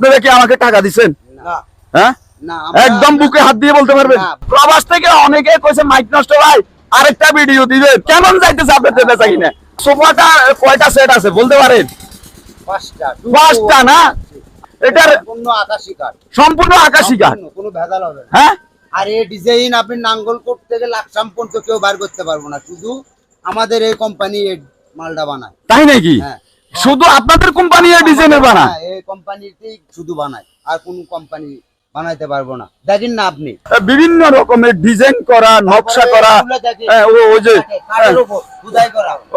আপনারা কি আমাকে টাকা দিছেন? না। হ্যাঁ? একদম বুকে হাত দিয়ে বলতে পারবেন? প্রবাস থেকে অনেকে কইছে মাইক নষ্ট ভাই আরেকটা ভিডিও দিবেন। কেমন যাইতেছে আপনাদের বেচা কিনা? সোফাটা কয়টা সেট আছে বলতে পারেন? পাঁচটা না? এটার সম্পূর্ণ আকাশি কাঠ। সম্পূর্ণ আকাশি কাঠ। সম্পূর্ণ, কোনো ভেজাল হবে না। হ্যাঁ? আর এই ডিজাইন আপনি নাঙ্গল লাকসাম পর্যন্ত কেউ বার করতে পারব না। শুধু আমাদের এই কোম্পানি মালটা বানায়। তাই নাকি? হ্যাঁ। শুধু আপনাদের কোম্পানি এই ডিজাইনের বানা হ্যাঁ, কোম্পানিতেই শুধু বানায় আর কোন কোম্পানি বানাইতে পারব না। দেখেন না আপনি। বিভিন্ন রকমের ডিজাইন করা নকশা করা ও যে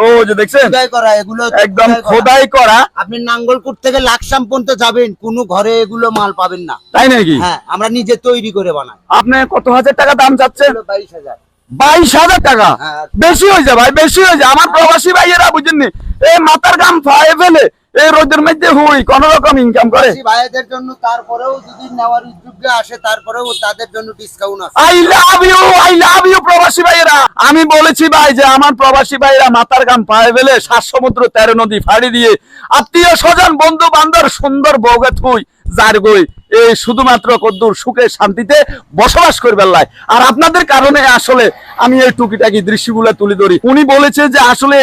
ও যে দেখছেন? করা এগুলো একদম খোদাই করা। আপনি নাঙ্গলকোট থেকে লাকসাম পর্যন্ত যাবেন কোনো ঘরে এগুলো মাল পাবেন না। তাই নাকি? হ্যাঁ আমরা নিজে তৈরি করে বানাই। আপনি কত হাজার টাকা দাম চাচ্ছেন বাইশ হাজার। বাইশ হাজার টাকা? হ্যাঁ। বেশি হয়ে যায় ভাই বেশি হয়ে যায়। আমার প্রবাসী ভাইয়েরা বুঝেননি? এই মাথার গাম ফায়ে ফেলে। এই রোদের মধ্যে হুই কোন রকম ইনকাম করে। ভাইদের জন্য তারপরেও যদি নেওয়ার উদ্যোগে আসে তারপরেও তাদের জন্য ডিসকাউন্ট আছে। I love you I love you প্রবাসী ভাইয়েরা। আমি বলেছি ভাই যে আমার প্রবাসী ভাইরা মাথার গাম পায়ে ফেলে সাত সমুদ্র তেরো নদী ফাড়ি দিয়ে আত্মীয় স্বজন বন্ধু বান্ধব সুন্দর বউগে থুই যার গই এই শুধুমাত্র কদ্দুর সুখে শান্তিতে বসবাস করবে লাই আর আপনাদের কারণে আসলে আমি এই টুকিটাকি দৃশ্যগুলো তুলে ধরি। উনি বলেছে যে আসলে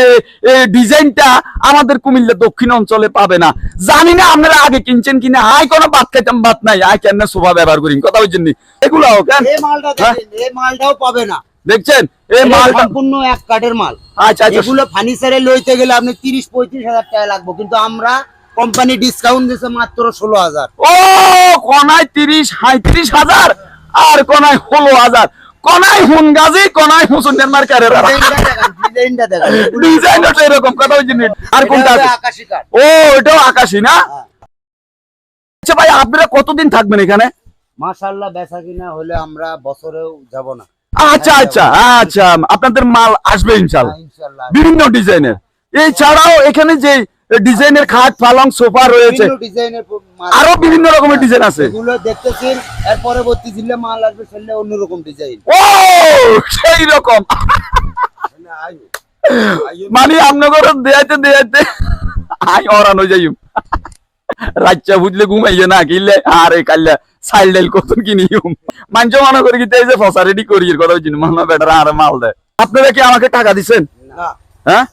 এই ডিজাইনটা আমাদের কুমিল্লা দক্ষিণ অঞ্চলে পাবে না। জানি না আপনারা আগে কিনছেন কিনা। আয় কোনো বাদ খাইতাম বাদ নাই। আয় কেন শোভা ব্যবহার করি? কথা বলছেন এগুলো কেন হ্যাঁ? এই মালটাও পাবে না। দেখছেন? এই মালটা সম্পূর্ণ এক কাঠের মাল। আচ্ছা আচ্ছা। এগুলো ফার্নিচারে লইতে গেলে আপনি তিরিশ পঁয়ত্রিশ হাজার টাকা লাগবে। কিন্তু আমরা কোম্পানি ডিসকাউন্ট দিয়েছে মাত্র ষোলো হাজার। ও কনায় তিরিশ হাঁত্রিশ হাজার আর কনায় ষোলো হাজার। কনায় হুন গাজি কনায় হুসুনের মার্কারের ডিজাইনটা হচ্ছে এরকম কথা। আর কোনটা ও এটাও আকাশি না? হ্যাঁ। আচ্ছা ভাই আপনারা কতদিন থাকবেন এখানে? মাশাল্লাহ বেচা কিনা হলে আমরা বছরেও যাব না। আচ্ছা আচ্ছা আচ্ছা আপনাদের মাল আসবে ইনশাল্লাহ হ্যাঁ, বিভিন্ন ডিজাইনের। এছাড়াও এখানে যে ডিজাইনের খাট পালং সোফা রয়েছে। আরও বিভিন্ন রকমের ডিজাইন আছে। এগুলো দেখতেছেন এর পরবর্তী জিল্লে মাল আসবে সেগুলো অন্যরকম ডিজাইন। ও সেই রকম। মানে আপনাদের দেয়াইতে দেয়াইতে আই অরান হয়ে যাইম। রাজ্যা বুঝলে ঘুমাইয়ে না কিনলে আরে কাল্লা সাইল ডাইল কত কিনিম মাঞ্চ মনে করি এই যে ফসা রেডি করি কথা বুঝিনি মানা বেটারা আরে মাল দেয়। আপনারা কি আমাকে টাকা দিছেন? না। হ্যাঁ?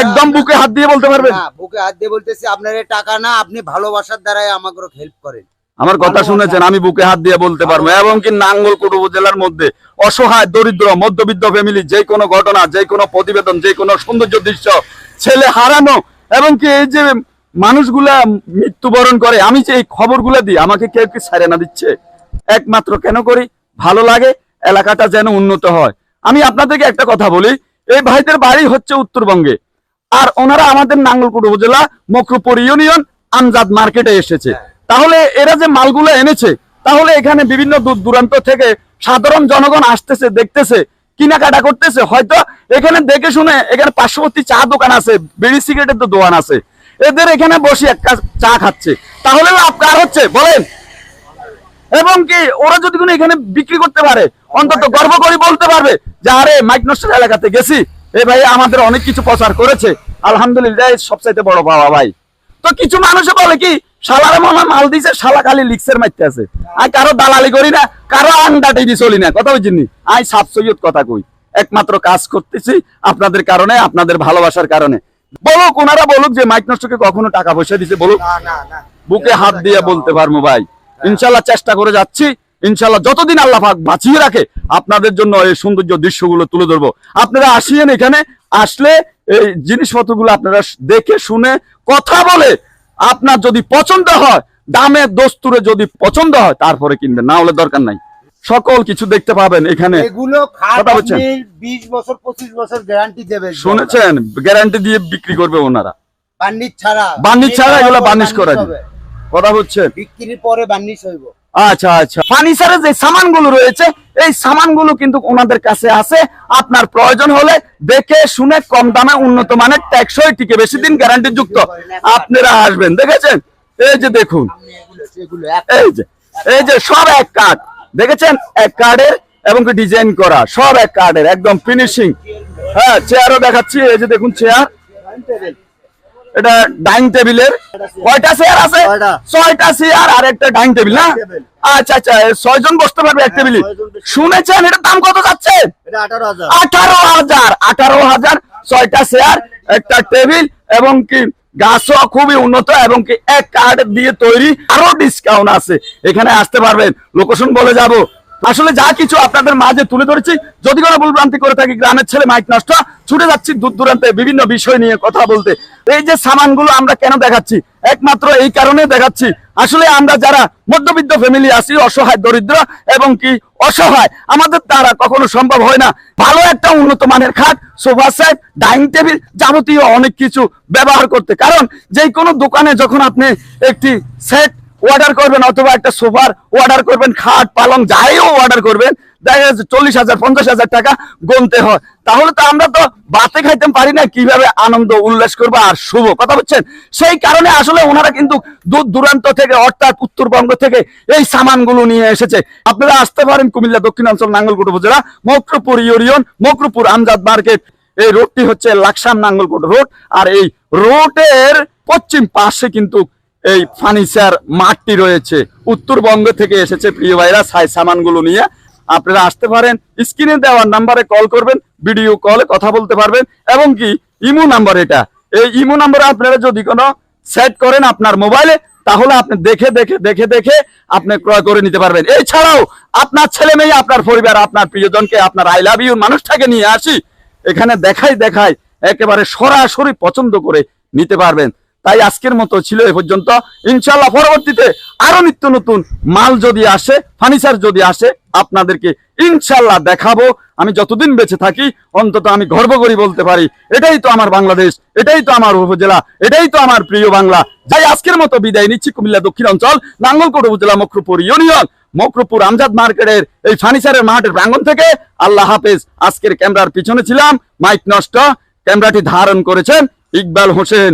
একদম বুকে হাত দিয়ে বলতে পারবেন? না বুকে হাত দিয়ে বলতেছি আপনার টাকা না আপনি ভালোবাসার দ্বারাই আমাকে হেল্প করেন। আমার কথা শুনেছেন আমি বুকে হাত দিয়ে বলতে পারব। এবং কি নাঙ্গলকোট উপজেলার মধ্যে অসহায় দরিদ্র মধ্যবিত্ত ফ্যামিলি যে কোনো ঘটনা যে কোনো প্রতিবেদন যে কোনো সৌন্দর্য দৃশ্য ছেলে হারানো এবং কি এই যে মানুষগুলা মৃত্যুবরণ করে আমি যে এই খবরগুলা দিই আমাকে কেউ কি ছাড়ে না দিচ্ছে? একমাত্র কেন করি? ভালো লাগে এলাকাটা যেন উন্নত হয়। আমি আপনাদেরকে একটা কথা বলি এই ভাইদের বাড়ি হচ্ছে উত্তরবঙ্গে। আর ওনারা আমাদের নাঙ্গলকোট উপজেলা মকরুপুর ইউনিয়ন আমজাদ মার্কেটে এসেছে। তাহলে এরা যে মালগুলো এনেছে তাহলে এখানে বিভিন্ন দূর দূরান্ত থেকে সাধারণ জনগণ আসতেছে দেখতেছে কেনাকাটা করতেছে। হয়তো এখানে দেখে শুনে এখানে পার্শ্ববর্তী চা দোকান আছে বিড়ি সিগারেটের তো দোকান আছে। এদের এখানে বসে এক চা খাচ্ছে। তাহলে লাভ কার হচ্ছে? বলেন। এবং কি ওরা যদি কোনো এখানে বিক্রি করতে পারে অন্তত গর্ব করে বলতে পারবে যে আরে মাইক নষ্টের এলাকাতে গেছি। এ ভাই আমাদের অনেক কিছু প্রচার করেছে। আলহামদুলিল্লাহ সবচাইতে বড় পাওয়া ভাই। তো কিছু মানুষে বলে কি শালারে মনে মাল দিছে শালা খালি লিক্সের মারতে আছে। আই কারও দালালি করি না কারও আন্ডা টিভি চলি না। কথা বুঝিনি আই সাপ সৈয়দ কথা কই। একমাত্র কাজ করতেছি আপনাদের কারণে আপনাদের ভালোবাসার কারণে। বলুক ওনারা বলুক যে মাইক নষ্টকে কখনো টাকা পয়সা দিছে বলুক। বুকে হাত দিয়ে বলতে পারব ভাই। ইনশাল্লাহ চেষ্টা করে যাচ্ছি। ইনশাল্লাহ যতদিন আল্লাহ পাক বাঁচিয়ে রাখে আপনাদের জন্য এই সৌন্দর্য দৃশ্যগুলো তুলে ধরবো। আপনারা আসিয়েন এখানে আসলে এই জিনিসপত্রগুলো আপনারা দেখে শুনে কথা বলে আপনার যদি পছন্দ হয় দামে দস্তুরে যদি পছন্দ হয় তারপরে কিনবেন না হলে দরকার নাই। সকল কিছু দেখতে পাবেন এখানে। শুনেছেন? গ্যারান্টি দিয়ে বিক্রি করবে ওনারা। বার্নিশ ছাড়া। বার্নিশ ছাড়া এগুলো বার্নিশ করা হবে। কথা হচ্ছে বিক্রির পরে বার্নিশ হইব। আচ্ছা আচ্ছা। ফার্নিচারের যে সামানগুলো রয়েছে এই সামানগুলো কিন্তু ওনাদের কাছে আছে। আপনার প্রয়োজন হলে দেখে শুনে কম দামে উন্নত মানের ট্যাক্সই টিকে বেশি দিন গ্যারান্টি যুক্ত আপনারা আসবেন। দেখেছেন? এই যে দেখুন। এই যে এই যে সব এক কার্ড দেখেছেন? এক কার্ডের এবং ডিজাইন করা। সব এক কার্ডের একদম ফিনিশিং হ্যাঁ চেয়ারও দেখাচ্ছি। এই যে দেখুন চেয়ার এটা ডাইনিং টেবিলের কয়টা চেয়ার আছে? ছয়টা। চেয়ার আর একটা ডাইনিং টেবিল না? আচ্ছা আচ্ছা ছয় জন বসতে পারবে এক টেবিলে। শুনেছেন এটার দাম কত যাচ্ছে? আঠারো হাজার। আঠারো হাজার ছয়টা চেয়ার একটা টেবিল এবং কি গাছও খুবই উন্নত এবং কি এক কার্ড দিয়ে তৈরি আরও ডিসকাউন্ট আছে। এখানে আসতে পারবেন। লোকেশন বলে যাব। আসলে যা কিছু আপনাদের মাঝে তুলে ধরেছি, যদি কোনো ভুলভ্রান্তি করে থাকি, গ্রামের ছেলে মাইক নষ্ট ছুটে যাচ্ছি দূর দূরান্তে বিভিন্ন বিষয় নিয়ে কথা বলতে। এই যে সামানগুলো আমরা কেন দেখাচ্ছি? একমাত্র এই কারণে দেখাচ্ছি। আসলে আমরা যারা মধ্যবিত্ত ফ্যামিলি আছি, অসহায় দরিদ্র এবং কি অসহায়, আমাদের দ্বারা কখনো সম্ভব হয় না। ভালো একটা উন্নত মানের খাট, সোফা সেট, ডাইনিং টেবিল যাবতীয় অনেক কিছু ব্যবহার করতে। কারণ যে কোনো দোকানে যখন আপনি একটি সেট অর্ডার করবেন অথবা একটা সোফার অর্ডার করবেন, খাট, পালং যাইও অর্ডার করবেন, দেখা যাচ্ছে চল্লিশ হাজার, পঞ্চাশ হাজার টাকা গুনতে হয়। তাহলে তো আমরা তো বাতে খাইতে পারি না, কীভাবে আনন্দ উল্লাস করব আর শুভ, কথা বলছেন সেই কারণে আসলে ওনারা কিন্তু দূর দূরান্ত থেকে, অর্থাৎ উত্তরবঙ্গ থেকে এই সামানগুলো নিয়ে এসেছে। আপনারা আসতে পারেন কুমিল্লা, দক্ষিণাঞ্চল, নাঙ্গলকোট উপজেলা, মকরপুর ইউরিয়ন মকরপুর আমজাদ মার্কেট। এই রোডটি হচ্ছে লাকসাম নাঙ্গলকোট রোড, আর এই রোডের পশ্চিম পাশে কিন্তু এই ফার্নিচার মাঠটি রয়েছে। উত্তরবঙ্গ থেকে এসেছে প্রিয় ভাইরা, সাই সামানগুলো নিয়ে। আপনারা আসতে পারেন, স্ক্রিনে দেওয়ার নাম্বারে কল করবেন, ভিডিও কলে কথা বলতে পারবেন, এবং কি, ইমো নাম্বার এটা। এই ইমো নাম্বারে আপনারা যদি কোনো সেট করেন আপনার মোবাইলে, তাহলে আপনি দেখে দেখে দেখে দেখে আপনি ক্রয় করে নিতে পারবেন। এছাড়াও আপনার ছেলে মেয়ে, আপনার পরিবার, আপনার প্রিয়জনকে, আপনার আই লাভ ইউ মানুষটাকে নিয়ে আসি। এখানে দেখাই দেখাই, একেবারে সরাসরি পছন্দ করে নিতে পারবেন। তাই আজকের মতো ছিল এ পর্যন্ত। ইনশাল্লাহ পরবর্তীতে আরও নিত্য নতুন মাল যদি আসে, ফার্নিচার যদি আসে, আপনাদেরকে ইনশাল্লাহ দেখাবো। আমি যতদিন বেঁচে থাকি, অন্তত আমি গর্ব করি বলতে পারি, এটাই তো আমার বাংলাদেশ, এটাই তো আমার উপজেলা, এটাই তো আমার প্রিয় বাংলা। যাই আজকের মতো বিদায় নিচ্ছি কুমিল্লা দক্ষিণ অঞ্চল, নাঙ্গলকোট উপজেলা মকরপুর ইউনিয়ন, মকরপুর আমজাদ মার্কেটের এই ফার্নিচারের মাঠের প্রাঙ্গন থেকে। আল্লাহ হাফেজ, আজকের ক্যামেরার পিছনে ছিলাম, মাইক নষ্ট, ক্যামেরাটি ধারণ করেছেন ইকবাল হোসেন।